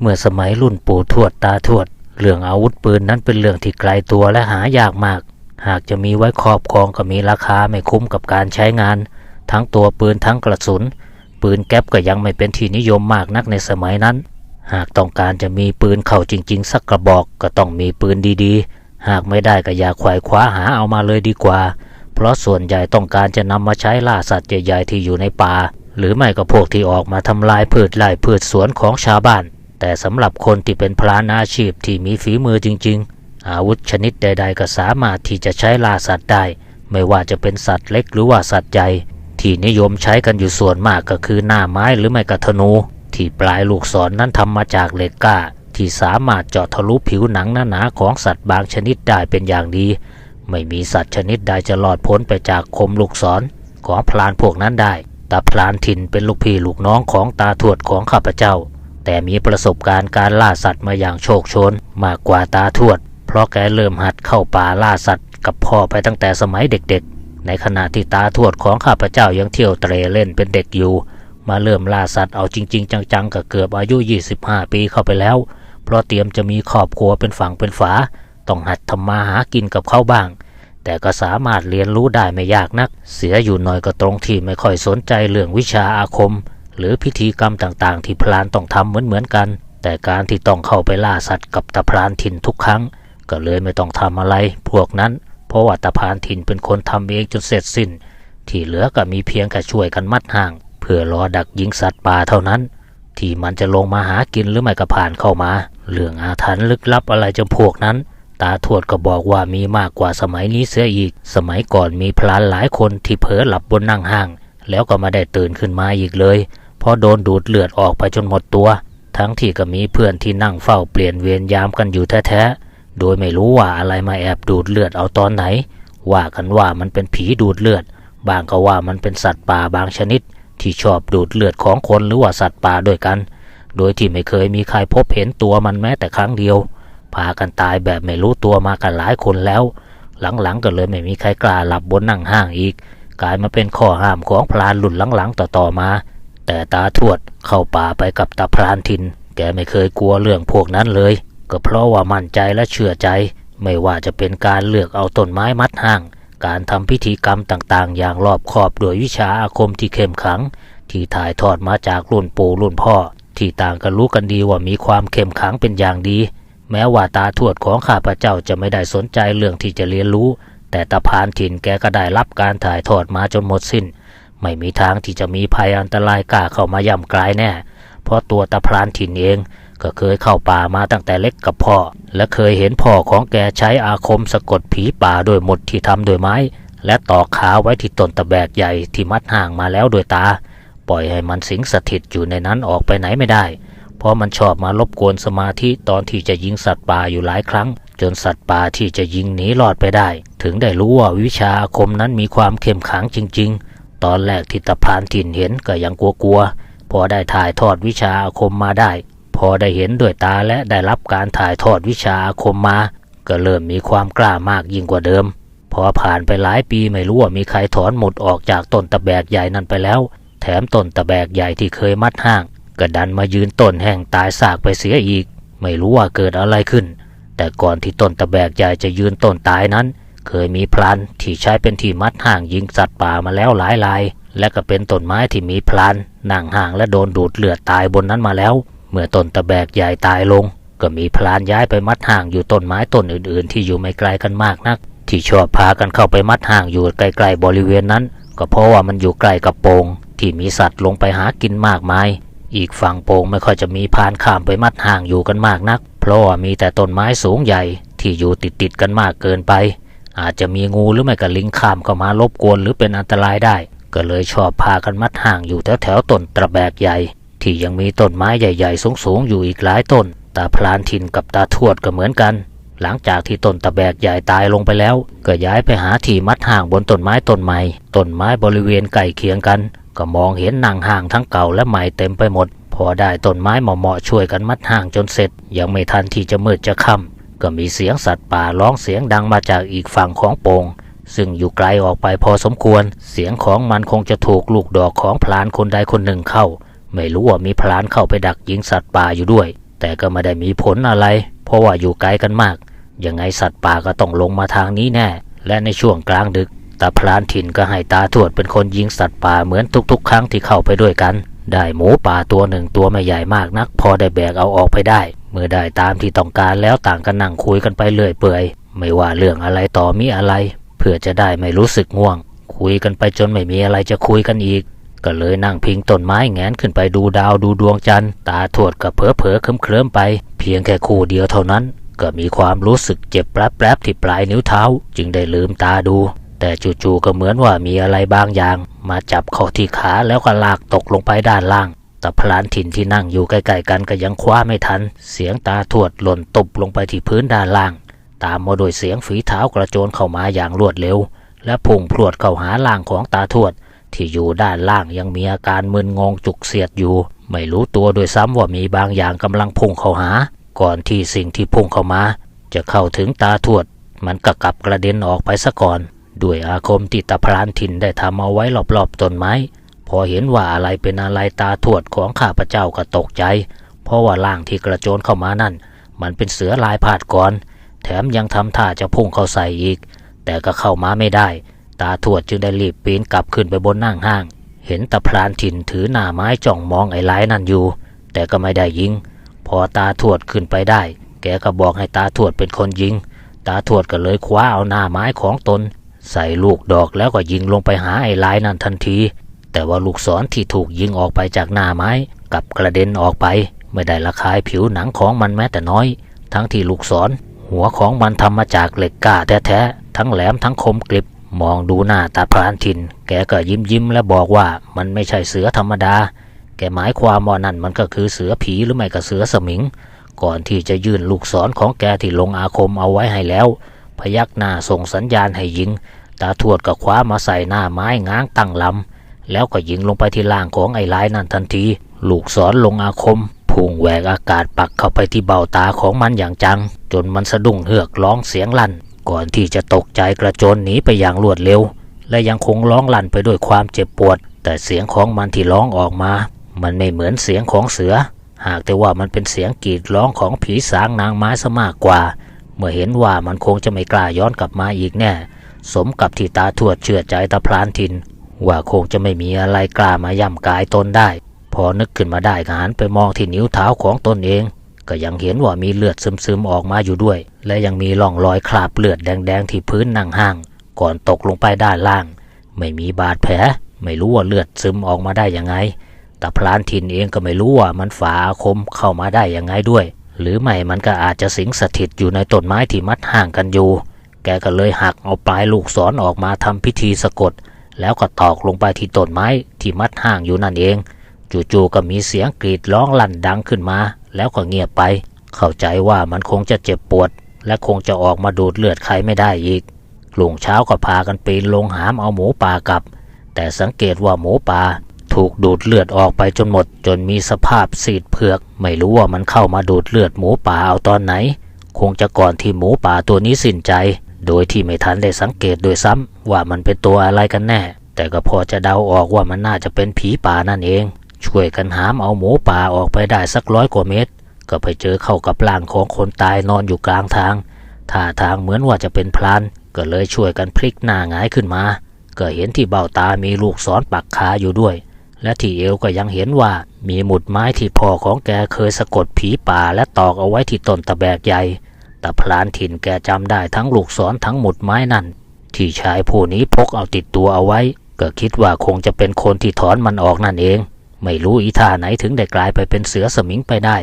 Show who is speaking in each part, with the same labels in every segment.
Speaker 1: เมื่อสมัยรุ่นปู่ทวดตาทวด เรื่องอาวุธปืนนั้นเป็นเรื่องที่ไกลตัวและหายากมาก หากจะมีไว้ครอบครองก็มีราคาไม่คุ้มกับการใช้งาน ทั้งตัวปืนทั้งกระสุน ปืนแก๊ปก็ยังไม่เป็นที่นิยมมากนักในสมัยนั้น หากต้องการจะมีปืนเข่าจริง ๆ สักกระบอกก็ต้องมีปืนดีๆ หากไม่ได้ก็อย่าไขว่คว้าหาเอามาเลยดีกว่า เพราะส่วนใหญ่ต้องการจะนำมาใช้ล่าสัตว์ใหญ่ๆที่อยู่ในป่า หรือไม่ก็พวกที่ออกมาทำลายพืชไร่พืชสวนของชาวบ้าน แต่สำหรับคนที่เป็นพลานอาชีพที่มีฝีมือจริง ๆ อาวุธชนิดใด ๆ ก็สามารถที่จะใช้ล่าสัตว์ได้ ไม่ว่าจะเป็นสัตว์เล็กหรือว่าสัตว์ใหญ่ที่นิยมใช้กันอยู่ส่วนมากก็คือหน้าไม้หรือไม่กระธนู ที่ปลายลูกศรนนั้นทำมาจากเหล็กกล้า ที่สามารถเจาะทะลุผิวหนังหนาๆของสัตว์บางชนิดได้เป็นอย่างดี ไม่มีสัตว์ชนิดใดจะรอดพ้นไปจากคมลูกศรของพลานพวกนั้นได้ตาพลานถิ่นเป็นลูกพี่ลูกน้องของตาทวดของข้าพเจ้า แต่มีประสบการณ์การล่าสัตว์มาอย่างโชคชน มากกว่าตาทวด เพราะแกเริ่มหัดเข้าป่าล่าสัตว์กับพ่อไปตั้งแต่สมัยเด็กๆ ในขณะที่ตาทวดของข้าพเจ้ายังเที่ยวเตรเล่นเป็นเด็กอยู่ มาเริ่มล่าสัตว์เอาจริง ๆ จังๆก็เกือบอายุ 25 ปีเข้าไปแล้ว เพราะเตรียมจะมีครอบครัวเป็นฝั่งเป็นฝา ต้องหัดทำมาหากินกับเขาบ้างแต่ก็สามารถเรียนรู้ได้ไม่ยากนัก เสียอยู่หน่อยก็ตรงที่ไม่ค่อยสนใจเรื่องวิชาอาคม หรือพิธีกรรมต่างๆ ที่พลานต้องทำเหมือนๆกัน แต่การที่ต้องเข้าไปล่าสัตว์กับตาพรานถิ่นทุกครั้ง ก็เลยไม่ต้องทำอะไร พวกนั้น เพราะว่าตาพรานถิ่นเป็นคนทำเองจนเสร็จสิ้น ที่เหลือก็มีเพียงแค่ช่วยกันมัดห่าง เพื่อรอดักยิงสัตว์ป่าเท่านั้น ที่มันจะลงมาหากินหรือไม่ก็ผ่านเข้ามา เรื่องอาถรรพ์ลึกลับอะไรจำพวกนั้นตาทวดก็บอกว่ามีมากกว่าสมัยนี้เสียอีก สมัยก่อนมีพลานหลายคนที่เผลอหลับบนนั่งห้าง แล้วก็ม่ได้ตื่นขึ้นมาอีกเลย เพราะโดนดูดเลือดออกไปจนหมดตัว ทั้งที่ก็มีเพื่อนที่นั่งเฝ้าเปลี่ยนเวรยามกันอยู่แท้ๆ โดยไม่รู้ว่าอะไรมาแอบดูดเลือดเอาตอนไหน ว่ากันว่ามันเป็นผีดูดเลือด บางก็ว่ามันเป็นสัตว์ป่าบางชนิด ที่ชอบดูดเลือดของคนหรือว่าสัตว์ป่าด้วยกัน โดยที่ไม่เคยมีใครพบเห็นตัวมันแม้แต่ครั้งเดียว พากันตายแบบไม่รู้ตัวมากันหลายคนแล้ว หลังๆก็เลยไม่มีใครกล้าหลับบนนั่งห้างอีก กลายมาเป็นข้อห้ามของพลานหลุนหลังๆต่อๆมา แต่ตาทวดเข้าป่าไปกับตาพรานทิน แกไม่เคยกลัวเรื่องพวกนั้นเลย ก็เพราะว่ามั่นใจและเชื่อใจ ไม่ว่าจะเป็นการเลือกเอาต้นไม้มัดห้าง การทำพิธีกรรมต่างๆ อย่างรอบคอบโดยวิชาอาคมที่เข้มขัง ที่ถ่ายทอดมาจากรุ่นปู่รุ่นพ่อ ที่ต่างกันรู้กันดีว่ามีความเข้มขังเป็นอย่างดี แม้ว่าตาทวดของข้าพเจ้าจะไม่ได้สนใจเรื่องที่จะเรียนรู้ แต่ตาพานถิ่นแกก็ได้รับการถ่ายทอดมาจนหมดสิ้น ไม่มีทางที่จะมีภัยอันตรายกล้าเข้ามาย่ำกลายแน่ เพราะตัวตาพรานถิ่นเองก็เคยเข้าป่ามาตั้งแต่เล็กกับพ่อ และเคยเห็นพ่อของแกใช้อาคมสะกดผีป่าโดยหมดที่ทำโดยไม้ และต่อขาไว้ที่ต้นตะแบกใหญ่ที่มัดห่างมาแล้วโดยตา ปล่อยให้มันสิงสถิตอยู่ในนั้นออกไปไหนไม่ได้ เพราะมันชอบมารบกวนสมาธิตอนที่จะยิงสัตว์ป่าอยู่หลายครั้ง จนสัตว์ป่าที่จะยิงหนีรอดไปได้ ถึงได้รู้ว่าวิชาอาคมนั้นมีความเข้มขังจริง ๆ ตอนแรกที่ตะพานถิ่นเห็นก็ยังกลัวๆ พอได้ถ่ายทอดวิชาอาคมมาได้ พอได้เห็นด้วยตาและได้รับการถ่ายทอดวิชาอาคมมา ก็เริ่มมีความกล้ามากยิ่งกว่าเดิม พอผ่านไปหลายปีไม่รู้ว่ามีใครถอนหมดออกจากต้นตะแบกใหญ่นั้นไปแล้ว แถมต้นตะแบกใหญ่ที่เคยมัดห้างก็ดันมายืนต้นแห้งตายซากไปเสียอีก ไม่รู้ว่าเกิดอะไรขึ้น แต่ก่อนที่ต้นตะแบกใหญ่จะยืนต้นตายนั้น เคยมีพลานที่ใช้เป็นที่มัดห่างยิงสัตว์ป่ามาแล้วหลายลาย และก็เป็นต้นไม้ที่มีพลานนั่งห่างและโดนดูดเลือดตายบนนั้นมาแล้ว เมื่อต้นตะแบกใหญ่ตายลง ก็มีพลานย้ายไปมัดห่างอยู่ต้นไม้ต้นอื่นๆ ที่อยู่ไม่ไกลกันมากนัก ที่ชอบพากันเข้าไปมัดห่างอยู่ใกล้ๆบริเวณนั้น ก็เพราะว่ามันอยู่ใกล้กับโปงที่มีสัตว์ลงไปหากินมากมาย อีกฝั่งโป่งไม่ค่อยจะมีพานข้ามไปมัดห่างอยู่กันมากนัก เพราะว่ามีแต่ต้นไม้สูงใหญ่ที่อยู่ติดติดๆกันมากเกินไป อาจจะมีงูหรือไม่ก็ลิงข้ามเข้ามารบกวนหรือเป็นอันตรายได้ ก็เลยชอบพากันมัดห่างอยู่แถวแถวต้นตะแบกใหญ่ ที่ยังมีต้นไม้ใหญ่ๆสูงๆอยู่อีกหลายต้นตาพลานถิ่นกับตาทวดก็เหมือนกัน หลังจากที่ต้นตะแบกใหญ่ตายลงไปแล้ว ก็ย้ายไปหาที่มัดห่างบนต้นไม้ต้นใหม่ต้นไม้บริเวณใกล้เคียงกัน ก็มองเห็นนางห่างทั้งเก่าและใหม่เต็มไปหมด พอได้ต้นไม้เหมาะๆช่วยกันมัดห่างจนเสร็จ ยังไม่ทันที่จะมืดจะค่ำ ก็มีเสียงสัตว์ป่าร้องเสียงดังมาจากอีกฝั่งของโปงซึ่งอยู่ไกลออกไปพอสมควร เสียงของมันคงจะถูกลูกดอกของพลานคนใดคนหนึ่งเข้า ไม่รู้ว่ามีพลานเข้าไปดักยิงสัตว์ป่าอยู่ด้วย แต่ก็ไม่ได้มีผลอะไร เพราะว่าอยู่ไกลกันมาก ยังไงสัตว์ป่าก็ต้องลงมาทางนี้แน่ และในช่วงกลางดึกตาพรานถิ่นก็ให้ตาทวดเป็นคนยิงสัตว์ป่าเหมือนทุกๆ ครั้งที่เข้าไปด้วยกัน ได้หมูป่าตัวหนึ่งตัวไม่ใหญ่มากนัก พอได้แบกเอาออกไปได้ เมื่อได้ตามที่ต้องการแล้วต่างกันนั่งคุยกันไปเรื่อยเปื่อย ไม่ว่าเรื่องอะไรต่อมีอะไร เพื่อจะได้ไม่รู้สึกง่วง คุยกันไปจนไม่มีอะไรจะคุยกันอีก ก็เลยนั่งพิงต้นไม้แงนขึ้นไปดูดาวดูดวงจันทร์ตาทวดก็เผลอเผลอเคลิ้มเคลิ้มไป เพียงแค่คู่เดียวเท่านั้น ก็มีความรู้สึกเจ็บแป๊บๆที่ปลายนิ้วเท้า จึงได้ลืมตาดู แต่จู่ๆก็เหมือนว่ามีอะไรบางอย่าง มาจับเข้าที่ขาแล้วก็ลากตกลงไปด้านล่างแต่พลานถิ่นที่นั่งอยู่ใกล้ๆกันก็ยังคว้าไม่ทัน เสียงตาทวดหล่นตบลงไปที่พื้นด้านล่าง ตามมาโดยเสียงฝีเท้ากระโจนเข้ามาอย่างรวดเร็ว และพุ่งพรวดเข้าหาล่างของตาทวด ที่อยู่ด้านล่างยังมีอาการมึนงงจุกเสียดอยู่ ไม่รู้ตัวโดวยซ้ำว่ามีบางอย่างกำลังพุ่งเข้าหา ก่อนที่สิ่งที่พุ่งเข้ามา จะเข้าถึงตาทวด มันก็กลับกระเด็นออกไปซะก่อน ด้วยอาคมที่ตาพรานถิ่นได้ทำเอาไว้รอบๆต้นไม้ พอเห็นว่าอะไรเป็นอะไรตาทวดของข้าพเจ้าก็ตกใจ เพราะว่าล่างที่กระโจนเข้ามานั่น มันเป็นเสือลายพาดก่อน แถมยังทำท่าจะพุ่งเข้าใส่อีก แต่ก็เข้ามาไม่ได้ ตาทวดจึงได้รีบปีนกลับขึ้นไปบนนั่งห้าง เห็นตาพรานถิ่นถือหน้าไม้จ้องมองไอ้ไล้นั่นอยู่ แต่ก็ไม่ได้ยิง พอตาทวดขึ้นไปได้ แกก็บอกให้ตาทวดเป็นคนยิง ตาทวดก็เลยคว้าเอาหน้าไม้ของตน ใส่ลูกดอกแล้วก็ยิงลงไปหาไอ้ไล้นั่นทันที แต่ว่าลูกศรที่ถูกยิงออกไปจากหน้าไม้กับกระเด็นออกไป ไม่ได้ระคายผิวหนังของมันแม้แต่น้อย ทั้งที่ลูกศร หัวของมันทำมาจากเหล็กกล้าแท้ๆทั้งแหลมทั้งคมกริบมองดูหน้าตาพรานทิน แกก็ยิ้มยิ้มและบอกว่ามันไม่ใช่เสือธรรมดา แกหมายความว่านั่นมันก็คือเสือผีหรือไม่ก็เสือสมิง ก่อนที่จะยื่นลูกศรของแกที่ลงอาคมเอาไว้ให้แล้ว พยักหน้าส่งสัญญาณให้ยิง ตาทวดก็คว้ามาใส่หน้าไม้ง้างตั้งลำ แล้วก็ยิงลงไปที่ล่างของไอ้ลายนั่นทันที ลูกศรลงอาคมพุ่งแหวกอากาศปักเข้าไปที่เบ้าตาของมันอย่างจัง จนมันสะดุ้งเฮือกร้องเสียงลั่น ก่อนที่จะตกใจกระโจนหนีไปอย่างรวดเร็ว และยังคงร้องลั่นไปด้วยความเจ็บปวด แต่เสียงของมันที่ร้องออกมา มันไม่เหมือนเสียงของเสือ หากแต่ว่ามันเป็นเสียงกรีดร้องของผีสางนางไม้ซะมากกว่า เมื่อเห็นว่ามันคงจะไม่กล้าย้อนกลับมาอีกแน่ สมกับที่ตาทวดเชื่อใจตาพรานทิน ว่าคงจะไม่มีอะไรกล้ามาย่ำกายตนได้ พอนึกขึ้นมาได้ก็หันไปมองที่นิ้วเท้าของตนเอง ก็ยังเห็นว่ามีเลือดซึมๆออกมาอยู่ด้วย และยังมีร่องรอยคราบเลือดแดงๆที่พื้นนั่งห้าง ก่อนตกลงไปด้านล่าง ไม่มีบาดแผล ไม่รู้ว่าเลือดซึมออกมาได้ยังไงแต่พลานทินเองก็ไม่รู้ว่ามันฝาคมเข้ามาได้ยังไงด้วย หรือไม่มันก็อาจจะสิงสถิตอยู่ในต้นไม้ที่มัดห่างกันอยู่ แกก็เลยหักเอาปลายลูกศรอออกมาทำพิธีสะกด แล้วก็ตอกลงไปที่ต้นไม้ที่มัดห่างอยู่นั่นเอง จู่ๆก็มีเสียงกรีดร้องลั่นดังขึ้นมา แล้วก็เงียบไป เข้าใจว่ามันคงจะเจ็บปวด และคงจะออกมาดูดเลือดใครไม่ได้อีกลุงเช้าก็พากันปีนลงหามเอาหมูป่ากลับ แต่สังเกตว่าหมูป่า ถูกดูดเลือดออกไปจนหมด จนมีสภาพซีดเผือก ไม่รู้ว่ามันเข้ามาดูดเลือดหมูป่าเอาตอนไหน คงจะก่อนที่หมูป่าตัวนี้สิ้นใจ โดยที่ไม่ทันได้สังเกตโดยซ้ำว่ามันเป็นตัวอะไรกันแน่ แต่ก็พอจะเดาออกว่ามันน่าจะเป็นผีป่านั่นเอง ช่วยกันหามเอาหมูป่าออกไปได้สักร้อยกว่าเมตร ก็ไปเจอเข้ากับร่างของคนตายนอนอยู่กลางทางท่าทางเหมือนว่าจะเป็นพลานก็เลยช่วยกันพลิกหน้าหงายขึ้นมา ก็เห็นที่เบ้าตามีลูกศรปักคาอยู่ด้วย และที่เอวก็ยังเห็นว่ามีหมุดไม้ที่พ่อของแกเคยสะกดผีป่าและตอกเอาไว้ที่ต้นตะแบกใหญ่ แต่พลานถิ่นแกจำได้ทั้งลูกศรทั้งหมุดไม้นั่น ที่ชายผู้นี้พกเอาติดตัวเอาไว้ ก็คิดว่าคงจะเป็นคนที่ถอนมันออกนั่นเอง ไม่รู้อีท่าไหนถึงได้กลายไปเป็นเสือสมิงไปได้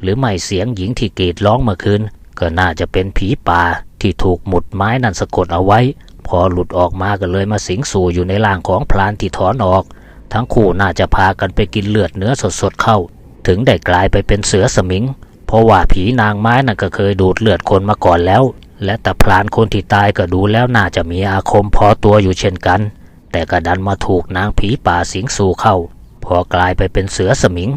Speaker 1: หรือไม่เสียงหญิงที่กรีดร้องเมื่อคืนก็น่าจะเป็นผีป่าที่ถูกหมุดไม้นั่นสะกดเอาไว้ พอหลุดออกมาก็เลยมาสิงสู่อยู่ในร่างของพลานที่ถอนออก ทั้งคู่น่าจะพากันไปกินเลือดเนื้อสดๆเข้า ถึงได้กลายไปเป็นเสือสมิง เพราะว่าผีนางไม้นั่นก็เคยดูดเลือดคนมาก่อนแล้ว และแต่พลานคนที่ตายก็ดูแล้วน่าจะมีอาคมพอตัวอยู่เช่นกัน แต่ก็ดันมาถูกนางผีป่าสิงสู่เข้า พอกลายไปเป็นเสือสมิง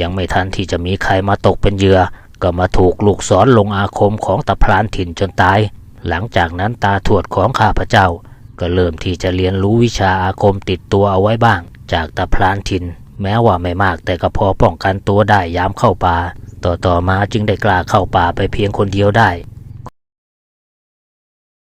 Speaker 1: ยังไม่ทันที่จะมีใครมาตกเป็นเหยื่อก็มาถูกลูกศรลงอาคมของตะพรานถิ่นจนตาย หลังจากนั้นตาทวดของข้าพเจ้า ก็เริ่มที่จะเรียนรู้วิชาอาคมติดตัวเอาไว้บ้าง จากตะพรานทิน แม้ว่าไม่มากแต่ก็พอป้องกันตัวได้ยามเข้าป่าต่อต่อมาจึงได้กล้าเข้าป่าไปเพียงคนเดียวได้